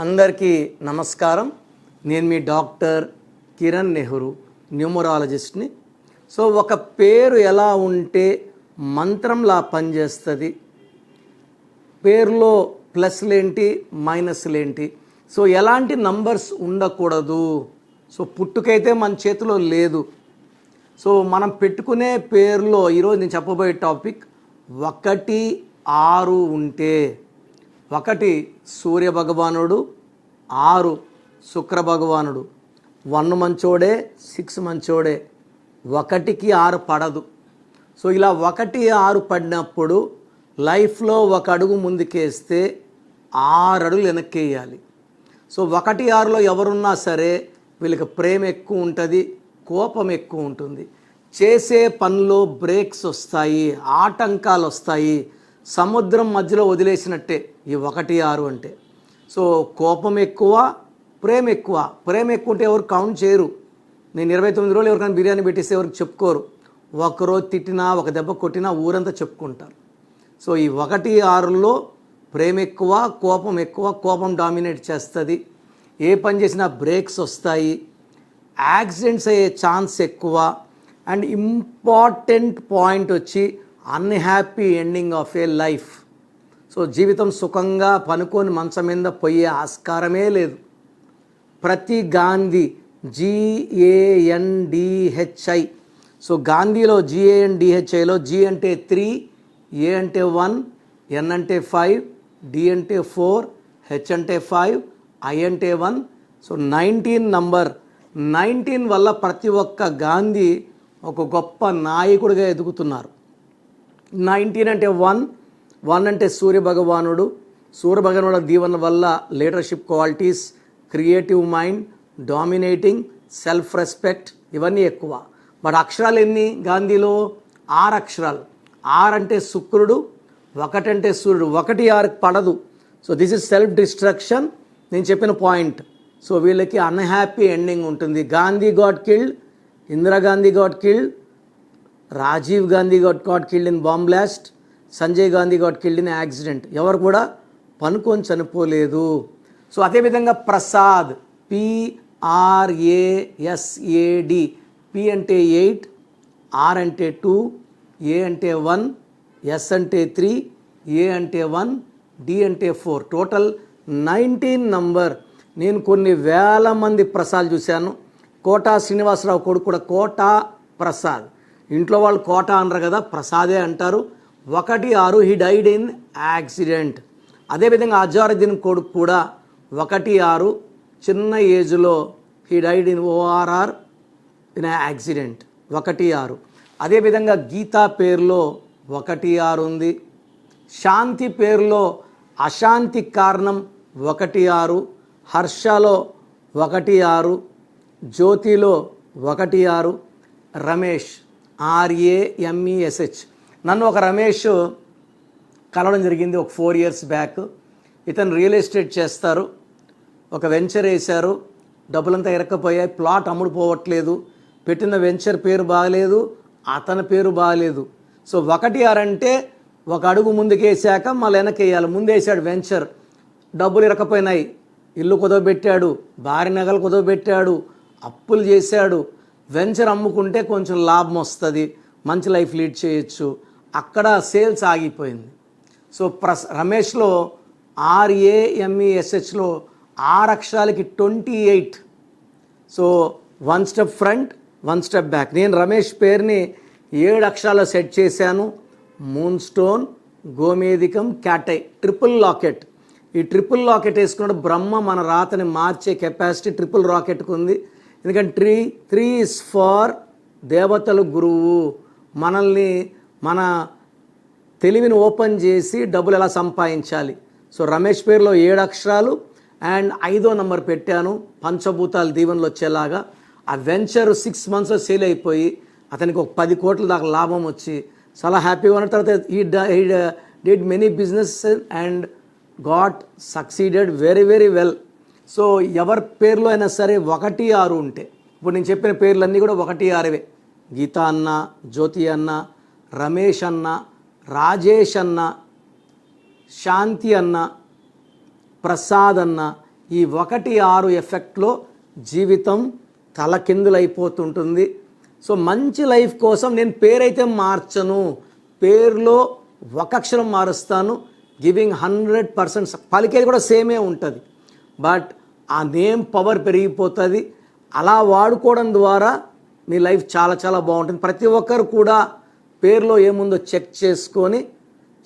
అందరికీ నమస్కారం. నేను మీ డాక్టర్ కిరణ్ నెహ్రూ న్యూమరాలజిస్ట్ని. సో ఒక పేరు ఎలా ఉంటే మంత్రంలా పనిచేస్తుంది. పేరులో ప్లస్లేంటి మైనస్లేంటి. సో ఎలాంటి నంబర్స్ ఉండకూడదు. సో పుట్టుకైతే మన చేతిలో లేదు. సో మనం పెట్టుకునే పేరులో ఈరోజు నేను చెప్పబోయే టాపిక్ ఒకటి ఆరు ఉంటే. ఒకటి సూర్య భగవానుడు ఆరు శుక్ర భగవానుడు వన్ మంచోడే సిక్స్ మంచోడే. ఒకటికి ఆరు పడదు. సో ఇలా ఒకటి ఆరు పడినప్పుడు లైఫ్లో ఒక అడుగు ముందుకేస్తే ఆరు అడుగులు వెనక్కేయాలి. సో ఒకటి ఆరులో ఎవరున్నా సరే వీళ్ళకి ప్రేమ ఎక్కువ ఉంటుంది కోపం ఎక్కువ ఉంటుంది. చేసే పనిలో బ్రేక్స్ వస్తాయి ఆటంకాలు వస్తాయి సముద్రం మధ్యలో వదిలేసినట్టే ఈ ఒకటి ఆరు అంటే. సో కోపం ఎక్కువ ప్రేమ ఎక్కువ. ప్రేమ ఎక్కువ ఉంటే ఎవరు కౌంట్ చేయరు. నేను ఇరవై తొమ్మిది రోజులు ఎవరికైనా బిర్యానీ పెట్టేస్తే ఎవరికి చెప్పుకోరు. ఒకరోజు తిట్టినా ఒక దెబ్బ కొట్టినా ఊరంతా చెప్పుకుంటారు. సో ఈ ఒకటి ఆరులో ప్రేమ ఎక్కువ కోపం ఎక్కువ కోపం డామినేట్ చేస్తుంది. ఏ పని చేసినా బ్రేక్స్ వస్తాయి. యాక్సిడెంట్స్ అయ్యే ఛాన్స్ ఎక్కువ. అండ్ ఇంపార్టెంట్ పాయింట్ వచ్చి unhappy ending of a life so జీవితం సుఖంగా పనుకొని మంచం మీద పోయే ఆస్కారమే లేదు. ప్రతి Gandhi G A N D H I so గాంధీలో జిఏఎన్డిహెచ్ఐలో జి అంటే త్రీ ఏ అంటే వన్ ఎన్ అంటే ఫైవ్ డి అంటే ఫోర్ హెచ్ అంటే ఫైవ్ ఐ అంటే one so nineteen number nineteen వల్ల ప్రతి ఒక్క గాంధీ ఒక గొప్ప నాయకుడిగా ఎదుగుతున్నారు. నైన్టీన్ అంటే వన్ వన్ అంటే సూర్య భగవానుడు సూర్య దీవెన వల్ల leadership qualities creative mind dominating self respect ఇవన్నీ ఎక్కువ. బట్ అక్షరాలు ఎన్ని గాంధీలో? ఆరు అక్షరాలు. ఆరు అంటే శుక్రుడు ఒకటంటే సూర్యుడు. ఒకటి ఆరు పడదు. So this is self destruction నేను చెప్పిన పాయింట్. సో వీళ్ళకి అన్హ్యాపీ ఎండింగ్ ఉంటుంది. Gandhi got killed Indira Gandhi got killed Rajiv Gandhi got got killed in bomb blast Sanjay Gandhi got killed in accident ఎవరు కూడా పనుకొని చనిపోలేదు. సో అదేవిధంగా Prasad P R A S A D P అంటే eight R అంటే two A అంటే one S అంటే three A అంటే వన్ డి అంటే ఫోర్. టోటల్ నైన్టీన్ నంబర్ నేను కొన్ని వేల మంది ప్రసాద్ చూశాను. కోటా శ్రీనివాసరావు కొడుకు కూడా కోటా ప్రసాద్. ఇంట్లో వాళ్ళు కోట అనరు కదా ప్రసాదే అంటారు. ఒకటి ఆరు హీ డైడ్ ఇన్ యాక్సిడెంట్ అదేవిధంగా అజారుద్దీన్ కొడుకు కూడా ఒకటి ఆరు చిన్న ఏజ్లో he died in O R R in accident ఒకటి ఆరు. అదేవిధంగా గీతా పేరులో ఒకటి ఆరు ఉంది. శాంతి పేరులో అశాంతి కారణం ఒకటి ఆరు హర్షలో ఒకటి ఆరు జ్యోతిలో ఒకటి ఆరు రమేష్ ఆర్ఏఎంఈఎస్హెచ్ నన్ను ఒక రమేష్ కలవడం జరిగింది ఒక ఫోర్ ఇయర్స్ బ్యాక్ ఇతను రియల్ ఎస్టేట్ చేస్తారు. ఒక వెంచర్ వేశారు. డబ్బులంతా ఇరక్కపోయాయి. ప్లాట్ అమ్ముడు పోవట్లేదు. పెట్టిన వెంచర్ పేరు బాగలేదు అతని పేరు బాగలేదు సో ఒకటి ఆరంటే ఒక అడుగు ముందుకేసాక మళ్ళీ వెనకేయాలి ముందేసాడు వెంచర్ డబ్బులు ఇరకపోయినాయి ఇల్లు కుదవబెట్టాడు. భారీ నగలు కుదవబెట్టాడు. అప్పులు చేశాడు. వెంచర్ అమ్ముకుంటే కొంచెం లాభం వస్తుంది మంచి లైఫ్ లీడ్ చేయొచ్చు. అక్కడ సేల్స్ ఆగిపోయింది. సో ప్రస్ రమేష్లో ఆర్ఏఎంఈఎస్హెచ్లో ఆరు అక్షరాలకి twenty eight. So one step front one step back. నేను రమేష్ పేరుని ఏడు అక్షరాలు సెట్ చేశాను. మూన్ స్టోన్ గోమేదికం క్యాటై ట్రిపుల్ లాకెట్. ఈ ట్రిపుల్ లాకెట్ వేసుకున్న బ్రహ్మ మన రాతని మార్చే కెపాసిటీ ట్రిపుల్ రాకెట్కు ఉంది. ఎందుకంటే త్రీ త్రీ ఇస్ ఫార్ దేవతల గురువు. మనల్ని మన తెలివిని ఓపెన్ చేసి డబ్బులు ఎలా సంపాదించాలి? సో రమేష్ పేరులో ఏడు అక్షరాలు అండ్ ఐదో నంబర్ పెట్టాను. పంచభూతాలు దీవెనలు వచ్చేలాగా. ఆ వెంచర్ సిక్స్ మంత్స్లో సేల్ అయిపోయి అతనికి ఒక పది కోట్ల దాకా లాభం వచ్చి చాలా హ్యాపీగా ఉన్న తర్వాత ఈ did many business and got succeeded very very well so ఎవరి పేర్లో అయినా సరే ఒకటి ఆరు ఉంటే. ఇప్పుడు నేను చెప్పిన పేర్లన్నీ కూడా ఒకటి ఆరువే. గీత అన్న జ్యోతి అన్న రమేష్ అన్న రాజేష్ అన్న శాంతి అన్న ప్రసాద్ అన్న ఈ ఒకటి ఆరు ఎఫెక్ట్లో జీవితం తలకిందులైపోతుంటుంది. సో మంచి లైఫ్ కోసం నేను పేరైతే మార్చను. పేరులో ఒక అక్షరం మారుస్తాను. గివింగ్ హండ్రెడ్ పర్సెంట్ పలికేది కూడా సేమే ఉంటుంది. బట్ ఆ నేమ్ పవర్ పెరిగిపోతుంది. అలా వాడుకోవడం ద్వారా మీ లైఫ్ చాలా చాలా బాగుంటుంది. ప్రతి ఒక్కరు కూడా పేరులో ఏముందో చెక్ చేసుకొని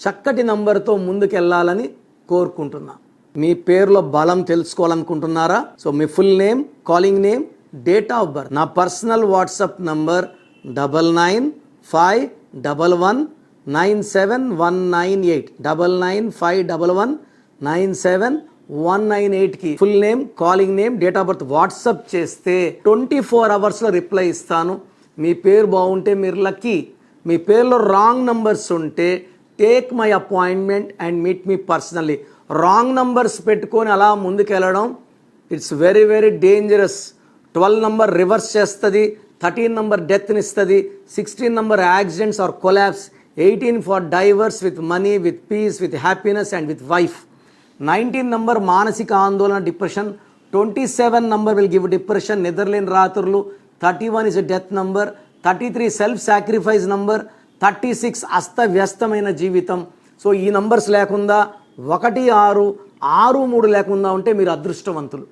చక్కటి నంబర్తో ముందుకెళ్ళాలని కోరుకుంటున్నా. మీ పేరులో బలం తెలుసుకోవాలనుకుంటున్నారా? So me full name calling name date of birth. నా personal WhatsApp number double nine five double one nine seven one nine eight. Double nine five double one nine seven one nine ఎయిట్కి full name calling name date of birth WhatsApp చేస్తే twenty four అవర్స్లో reply ఇస్తాను. మీ పేరు బాగుంటే మీరు lucky. మీ పేరులో రాంగ్ నంబర్స్ ఉంటే take my appointment and meet me personally wrong numbers పెట్టుకొని అలా ముందుకెళ్ళడం it's very very dangerous twelve number reverse చేస్తుంది థర్టీన్ నంబర్ డెత్ని ఇస్తుంది sixteen number accidents or collapse eighteen for divorce with money with peace with happiness and with wife nineteen number మానసిక ఆందోళన depression. Twenty seven number will give depression నిద్రలేని రాత్రులు. Thirty one is death number thirty three self sacrifice number thirty six అస్తవ్యస్తమైన జీవితం. So ఈ numbers లేకుండా ఒకటి ఆరు ఆరు మూడు లేకుండా ఉంటే మీరు అదృష్టవంతులు.